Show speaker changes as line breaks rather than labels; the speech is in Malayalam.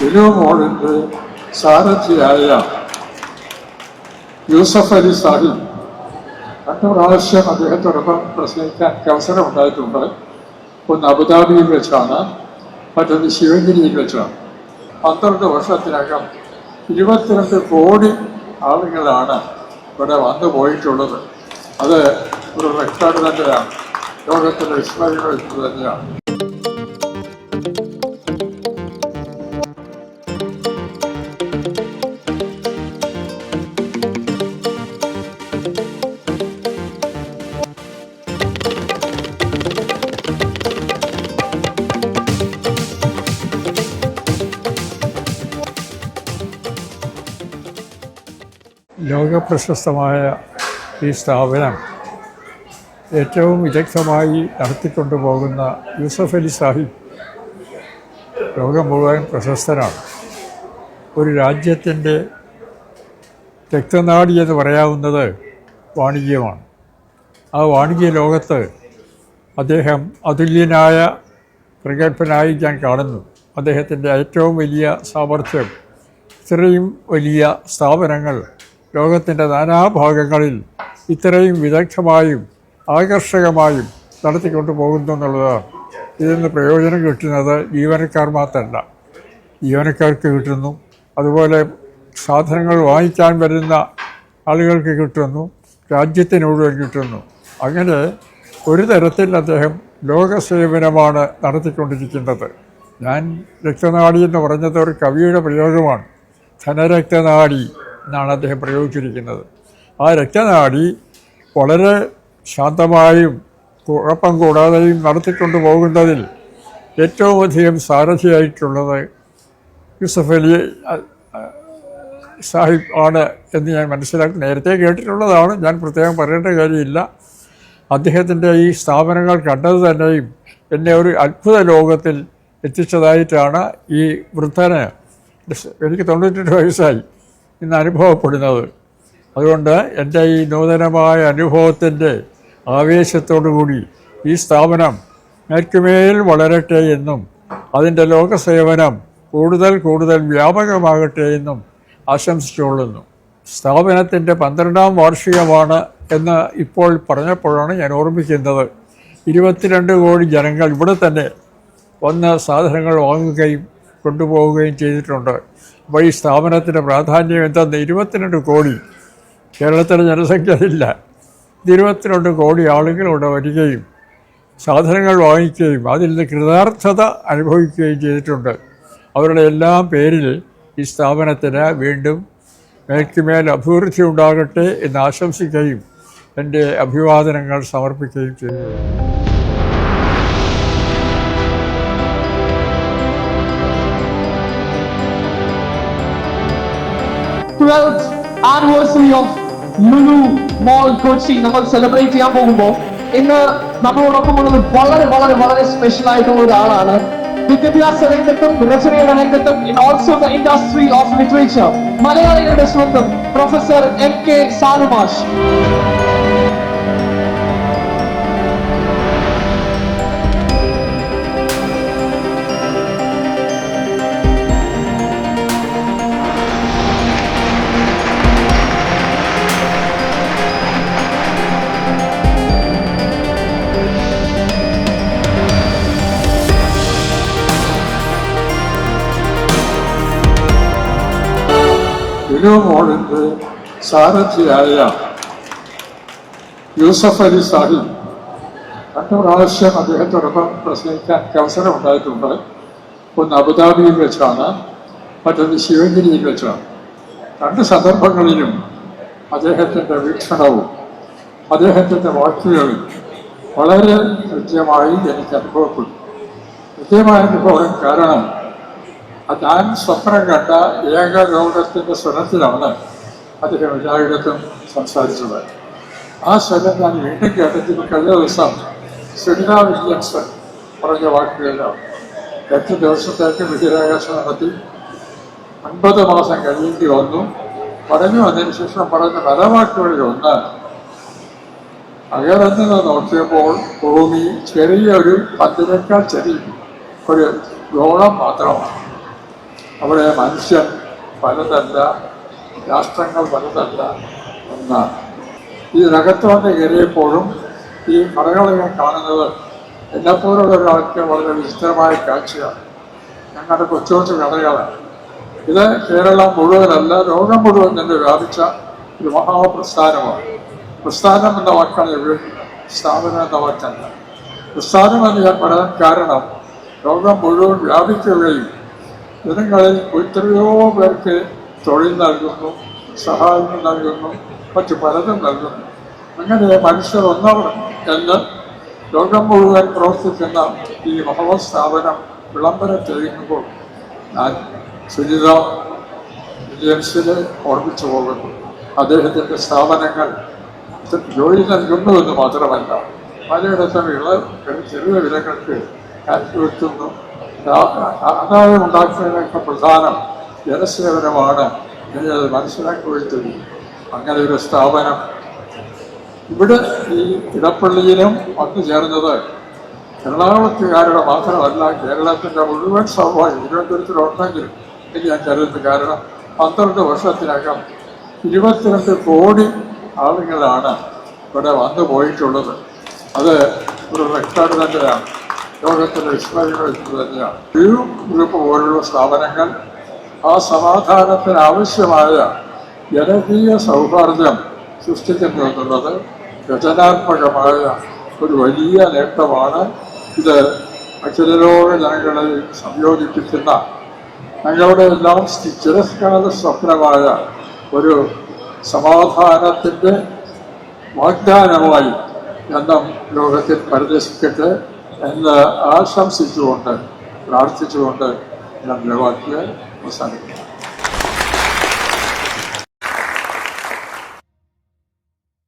ലുലു സാരഥിയായ യൂസഫ് അലി സാഹിബ് രണ്ട് പ്രാവശ്യം അദ്ദേഹത്തോടൊപ്പം പ്രസംഗിക്കാൻ അവസരം ഉണ്ടായിട്ടുണ്ട് ഒന്ന് അബുദാബിയിൽ വെച്ചാണ് മറ്റൊന്ന് ശിവഗിരിയിൽ വെച്ചാണ്. പന്ത്രണ്ട് വർഷത്തിനകം ഇരുപത്തിരണ്ട് കോടി ആളുകളാണ് ഇവിടെ വന്നു പോയിട്ടുള്ളത്. അത് ഒരു റെക്കോർഡ് തന്നെയാണ്. ലോകത്തിലെ വിസ്മയങ്ങൾ തന്നെയാണ്. ലോകപ്രശസ്തമായ ഈ സ്ഥാപനം ഏറ്റവും വിദഗ്ധമായി നടത്തിക്കൊണ്ടു പോകുന്ന യൂസഫ് അലി സാഹിബ് ലോകം മുഴുവൻ പ്രശസ്തനാണ്. ഒരു രാജ്യത്തിന്റെ രക്തനാടി എന്ന് പറയാവുന്നത് വാണിജ്യമാണ്. ആ വാണിജ്യ ലോകത്ത് അദ്ദേഹം അതുല്യനായ പ്രഗത്ഭനായി ഞാൻ കാണുന്നു. അദ്ദേഹത്തിന്റെ ഏറ്റവും വലിയ സാമർഥ്യം ഇത്രയും വലിയ സ്ഥാപനങ്ങൾ ലോകത്തിന്റെ നാനാഭാഗങ്ങളിൽ ഇത്രയും വിദഗ്ധമായും ആകർഷകമായും നടത്തിക്കൊണ്ടു പോകുന്നു എന്നുള്ളത് ഇതിൽ നിന്ന് പ്രയോജനം കിട്ടുന്നത് ജീവനക്കാർ മാത്രമല്ല. ജീവനക്കാർക്ക് കിട്ടുന്നു. അതുപോലെ സാധനങ്ങൾ വാങ്ങിക്കാൻ വരുന്ന ആളുകൾക്ക് കിട്ടുന്നു. രാജ്യത്തിന് മുഴുവൻ കിട്ടുന്നു. അങ്ങനെ ഒരു തരത്തിൽ അദ്ദേഹം ലോകസേവനമാണ് നടത്തിക്കൊണ്ടിരിക്കുന്നത്. ഞാൻ രക്തനാടി എന്ന് പറഞ്ഞത് ഒരു കവിയുടെ പ്രയോഗമാണ്. ധനരക്തനാടി. എന്നാണ് അദ്ദേഹം പ്രയോഗിച്ചിരിക്കുന്നത്. ആ രക്തനാടി വളരെ ശാന്തമായും കുഴപ്പം കൂടാതെയും നടത്തിക്കൊണ്ട് പോകുന്നതിൽ ഏറ്റവും അധികം സാരഥിയായിട്ടുള്ളത് യൂസഫ് അലി സാഹിബ് ആണ് എന്ന് ഞാൻ മനസ്സിലാക്കി. നേരത്തെ കേട്ടിട്ടുള്ളതാണ്. ഞാൻ പ്രത്യേകം പറയേണ്ട കാര്യമില്ല. അദ്ദേഹത്തിന്റെ ഈ സ്ഥാപനങ്ങൾ കണ്ടത് തന്നെയും എന്നെ ഒരു അത്ഭുത ലോകത്തിൽ എത്തിച്ചതായിട്ടാണ് ഈ വൃദ്ധന് എനിക്ക് തൊണ്ണൂറ്റെട്ട് വയസ്സായി. ഇന്ന് അനുഭവപ്പെടുന്നത്. അതുകൊണ്ട് എന്റെ ഈ നൂതനമായ അനുഭവത്തിന്റെ ആവേശത്തോടു കൂടി ഈ സ്ഥാപനം മേൽക്കുമേൽ വളരട്ടെ എന്നും അതിന്റെ ലോകസേവനം കൂടുതൽ കൂടുതൽ വ്യാപകമാകട്ടെ എന്നും ആശംസിച്ചുകൊള്ളുന്നു. സ്ഥാപനത്തിന്റെ പന്ത്രണ്ടാം വാർഷികമാണ് എന്ന് ഇപ്പോൾ പറഞ്ഞപ്പോഴാണ് ഞാൻ ഓർമ്മിക്കുന്നത്. ഇരുപത്തിരണ്ട് കോടി ജനങ്ങൾ ഇവിടെ തന്നെ വന്ന് സാധനങ്ങൾ വാങ്ങുകയും കൊണ്ടുപോവുകയും ചെയ്തിട്ടുണ്ട്. ഈ സ്ഥാപനത്തിന്റെ പ്രാധാന്യം എന്തെന്ന് ഇരുപത്തിരണ്ട് കോടി. കേരളത്തിലെ ജനസംഖ്യ ഇല്ല ഇരുപത്തിരണ്ട് കോടി ആളുകൾ ഇവിടെ വരികയും സാധനങ്ങൾ വാങ്ങിക്കുകയും അതിൽ നിന്ന് കൃതാർത്ഥത അനുഭവിക്കുകയും ചെയ്തിട്ടുണ്ട്. അവരുടെ എല്ലാം പേരിൽ ഈ സ്ഥാപനത്തിന് വീണ്ടും മേൽക്കുമേൽ അഭിവൃദ്ധി ഉണ്ടാകട്ടെ എന്ന് ആശംസിക്കുകയും എന്റെ അഭിവാദനങ്ങൾ സമർപ്പിക്കുകയും ചെയ്യുന്നു.
Twelfth anniversary of Lulu mall Kochi നമ്മൾ സെലിബ്രേറ്റ് ചെയ്യാൻ പോകുമ്പോൾ ഇന്ന് നമ്മളോടൊപ്പം ഉള്ളത് വളരെ വളരെ വളരെ സ്പെഷ്യൽ ആയിട്ടുള്ള ഒരാളാണ്. വിദ്യാഭ്യാസ രംഗത്തും രചനയുടെ രംഗത്തും also the industry of literature മലയാളികളുടെ സ്വന്തം പ്രൊഫസർ എം കെ സാനുമാഷ്
ലുലു മോളിന്റെ സാരഥിയായ യൂസഫ് അലി സാഹിബ് രണ്ട് പ്രാവശ്യം അദ്ദേഹത്തോടൊപ്പം പ്രസംഗിക്കാൻ അവസരം ഉണ്ടായിട്ടുണ്ട് ഒന്ന് അബുദാബിയിൽ വെച്ചാണ് മറ്റൊന്ന് ശിവഗിരിയിൽ വെച്ചാണ്. രണ്ട് സന്ദർഭങ്ങളിലും അദ്ദേഹത്തിന്റെ വീക്ഷണവും അദ്ദേഹത്തിന്റെ വാക്കുകളും വളരെ കൃത്യമായി എനിക്ക് അനുഭവപ്പെട്ടു. കൃത്യമായ അനുഭവം കാരണം അത് ഞാൻ സ്വപ്നം കണ്ട ഏക ലോകത്തിന്റെ സ്വരത്തിലാണ് അദ്ദേഹം എല്ലായിടത്തും സംസാരിച്ചത്. ആ സ്വരം ഞാൻ വീണ്ടും കേട്ടതിന് കഴിഞ്ഞ ദിവസം സുനിത വില്യംസൺ പറഞ്ഞ വാക്കുകളിലാണ് എട്ട് ദിവസത്തേക്ക് ബഹിരാകാശം നടത്തി അൻപത് മാസം കഴിയേണ്ടി വന്നു. പറഞ്ഞു അതിന് ശേഷം പറഞ്ഞ പല വാക്കുകളിൽ ഒന്ന് അകലത്തിൽ നിന്ന് നോക്കിയപ്പോൾ ഭൂമി ചെറിയൊരു പന്തിനേക്കാൾ ചെറിയ ഒരു ഗോളം മാത്രമാണ്. അവിടെ മനുഷ്യൻ പലതല്ല രാഷ്ട്രങ്ങൾ പലതല്ല എന്നാണ്. ഇതിനകത്ത് വന്ന് കയറിയപ്പോഴും ഈ കടകളൊക്കെ കാണുന്നത് എന്നെപ്പോലുള്ള ഒരാൾക്ക് വളരെ വിചിത്രമായ കാഴ്ചയാണ്. ഞങ്ങളുടെ കൊച്ചു കൊച്ചു കടകളാണ് ഇത് കേരളം മുഴുവനല്ല ലോകം മുഴുവൻ തന്നെ വ്യാപിച്ച ഒരു മഹാപ്രസ്ഥാനമാണ്. പ്രസ്ഥാനം എന്ന വാക്കാണ് സ്ഥാപനം എന്ന വാക്കല്ല പ്രസ്ഥാനം എന്ന് ഞാൻ പറയാൻ കാരണം ലോകം മുഴുവൻ വ്യാപിക്കുകയും ജനങ്ങളിൽ എത്രയോ പേർക്ക് തൊഴിൽ നൽകുന്നു സഹായങ്ങൾ നൽകുന്നു മറ്റു പലതും നൽകുന്നു. അങ്ങനെ മനുഷ്യർ ഒന്നവർ എന്ന് ലോകം മുഴുവൻ പ്രവർത്തിക്കുന്ന ഈ മഹത് സ്ഥാപനം വിളംബരം ചെയ്യുമ്പോൾ ഞാൻ സുനിത വില്യംസിനെ ഓർമ്മിച്ചു പോകുന്നു. അദ്ദേഹത്തിന്റെ സ്ഥാപനങ്ങൾ ജോലി നൽകുന്നു എന്ന് മാത്രമല്ല പലയിടത്തും ഇള ചെറിയ വിലകൾക്ക് കാറ്റുവെക്കുന്നു ആദായം ഉണ്ടാക്കുന്നതിനൊക്കെ പ്രധാനം. ജനസേവനമാണ് എന്നത് മനസ്സിലാക്കി ചെയ്യും അങ്ങനെ ഒരു സ്ഥാപനം. ഇവിടെ ഈ ഇടപ്പള്ളിയിലും വന്നു ചേർന്നത് എറണാകുളത്തുകാരുടെ മാത്രമല്ല കേരളത്തിന്റെ മുഴുവൻ സമൂഹം തിരുവനന്തപുരത്തിലുണ്ടെങ്കിലും എന്ന് ഞാൻ കരുതുന്നു കാരണം പന്ത്രണ്ട് വർഷത്തിനകം ഇരുപത്തിരണ്ട് കോടി ആളുകളാണ് ഇവിടെ വന്നു പോയിട്ടുള്ളത്. അത് ഒരു റെക്കോർഡ് തന്നെയാണ്. ലോകത്തിന്റെ വിസ്മയങ്ങൾ തന്നെയാണ് യു ഗ്രൂപ്പ് പോലുള്ള സ്ഥാപനങ്ങൾ ആ സമാധാനത്തിന് ആവശ്യമായ ജനകീയ സൗഹാർദ്ദം സൃഷ്ടിക്കുന്നു എന്നുള്ളത് രചനാത്മകമായ ഒരു വലിയ നേട്ടമാണ്. ഇത് അഖിലലോക ജനങ്ങളെ സംയോജിപ്പിക്കുന്ന ഞങ്ങളുടെ എല്ലാം ചിരസ്കാല സ്വപ്നമായ ഒരു സമാധാനത്തിന്റെ വാഗ്ദാനമായി എന്നും ലോകത്തിൽ പരിരക്ഷിക്കട്ടെ എന്ന് ആശംസിച്ചുകൊണ്ട് പ്രാർത്ഥിച്ചുകൊണ്ട് ഞാൻ വാക്കിയെ അവസാനിക്കുന്നു